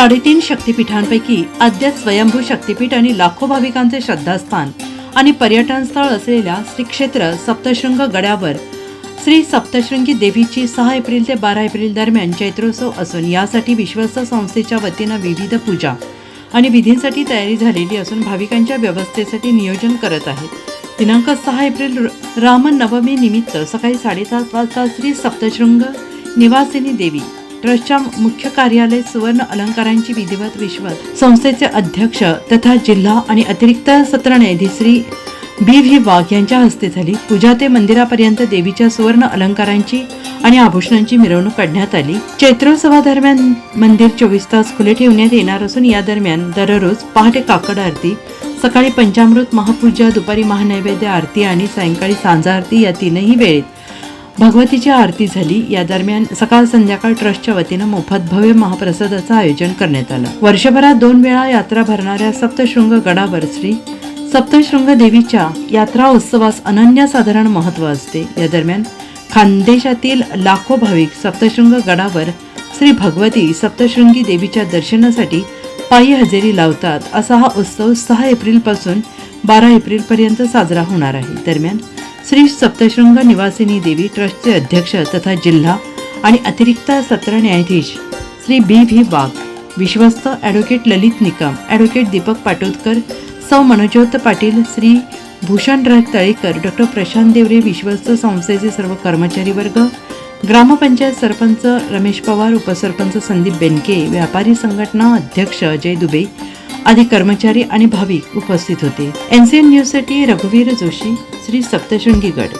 साडेतीन शक्तिपीठांपैकी अद्याप स्वयंभू शक्तिपीठ आणि लाखो भाविकांचे श्रद्धास्थान आणि पर्यटन स्थळ असलेल्या श्री क्षेत्र सप्तशृंग गडावर श्री सप्तशृंगी देवीची सहा एप्रिल ते बारा एप्रिल दरम्यान चैत्रोत्सव असून यासाठी विश्वस्त संस्थेच्या वतीनं विविध पूजा आणि विधींसाठी तयारी झालेली असून भाविकांच्या व्यवस्थेसाठी नियोजन करत आहेत. दिनांक सहा एप्रिल रामनवमी निमित्त सकाळी साडेसात वाजता श्री सप्तशृंग निवासिनी देवी ट्रस्टच्या मुख्य कार्यालय सुवर्ण अलंकारांची विधिवत विश्व संस्थेचे अध्यक्ष तथा जिल्हा आणि अतिरिक्त सत्र न्यायाधीश श्री बी व्ही वाघ यांच्या हस्ते झाली. पूजा ते मंदिरापर्यंत देवीच्या सुवर्ण अलंकारांची आणि आभूषणांची मिरवणूक काढण्यात आली. चैत्रोत्सवादरम्यान मंदिर चोवीस तास खुले ठेवण्यात येणार असून या दरम्यान दररोज पहाटे काकड आरती सकाळी पंचामृत महापूजा दुपारी महानैवेद्य आरती आणि सायंकाळी सांजा आरती या तीनही वेळेत भगवतीची आरती झाली. या दरम्यान सकाळ संध्याकाळ ट्रस्टच्या वतीनं मोफत भव्य महाप्रसादाचं आयोजन करण्यात आलं. वर्षभरात दोन वेळा यात्रा भरणाऱ्या सप्तशृंग गडावर श्री सप्तशृंग देवीच्या यात्रा उत्सवास अनन्यसाधारण महत्त्व असते. या दरम्यान खानदेशातील लाखो भाविक सप्तशृंग गडावर श्री भगवती सप्तशृंगी देवीच्या दर्शनासाठी पायी हजेरी लावतात. असा हा उत्सव सहा एप्रिलपासून बारा एप्रिलपर्यंत साजरा होणार आहे. दरम्यान श्री सप्तशृंग निवासिनी देवी ट्रस्टचे अध्यक्ष तथा जिल्हा आणि अतिरिक्त सत्र न्यायाधीश श्री बी व्ही वाघ विश्वस्त ॲडव्होकेट ललित निकम ॲडव्होकेट दीपक पाटोदकर सौ मनोज्योत पाटील श्री भूषणराज तळेकर डॉक्टर प्रशांत देवरे विश्वस्त संस्थेचे सर्व कर्मचारी वर्ग ग्रामपंचायत सरपंच रमेश पवार उपसरपंच संदीप बेनके व्यापारी संघटना अध्यक्ष अजय दुबे आदी कर्मचारी आणि भाविक उपस्थित होते. एनसीएन न्यूजसाठी रघुवीर जोशी श्री सप्तशृंगी गड